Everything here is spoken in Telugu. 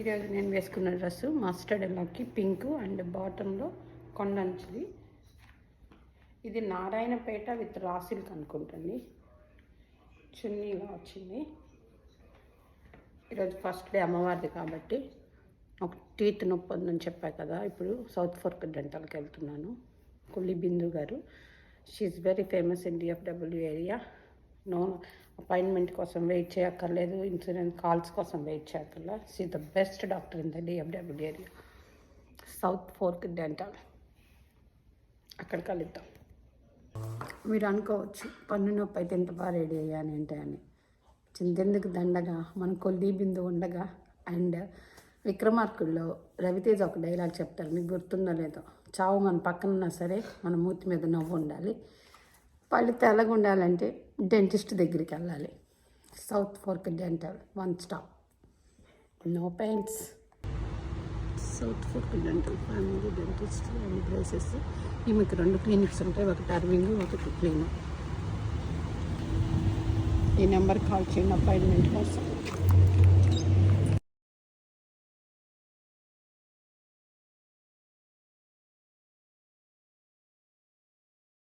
ఈరోజు నేను వేసుకున్న డ్రెస్సు మస్టర్డ్ ఎల్లోకి పింక్ అండ్ బాటంలో కొండంచుది. ఇది నారాయణపేట విత్ రాసిల్క్ అనుకుంటుంది. చున్నీ ఇలా వచ్చింది. ఈరోజు ఫస్ట్ డే అమ్మవారిది కాబట్టి ఒక టీత్ నొప్పి ఉందని చెప్పా కదా ఇప్పుడు సౌత్ ఫోర్క్ డెంటల్కి వెళ్తున్నాను. కొల్లి బిందు గారు she very famous in DFW area no appointment కోసం వెయిట్ చేయక్కర్లేదు ఇన్సూరెన్స్ కాల్స్ కోసం wait చేయక్కర్లా. See the best doctor in the DFW area South Fork Dental అక్కడ కలుద్దాం మీరు అనుకోవచ్చు పన్ను నొప్పి అయితే ఎంత బాగా రెడీ అయ్యాను ఏంటి అని. చింతెందుకు దండగా మన కొల్లి బిందు ఉండగా అండ్ విక్రమార్కుల్లో రవితేజ ఒక డైలాగ్ చెప్తారు మీకు గుర్తుందో లేదో. చావు మన పక్కన ఉన్నా సరే మన మూతి మీద నవ్వు ఉండాలి. పళ్ళు తెల్లగా ఉండాలంటే డెంటిస్ట్ దగ్గరికి వెళ్ళాలి South Fork Dental one stop no pains South Fork Dental family dentist and braces ఈమెకి రెండు క్లినిక్స్ ఉంటాయి. ఒకటి అరవింగ్ ఒకటి క్లీన్ ఈ నెంబర్ కాల్ చేయండి అపాయింట్మెంట్ కోసం.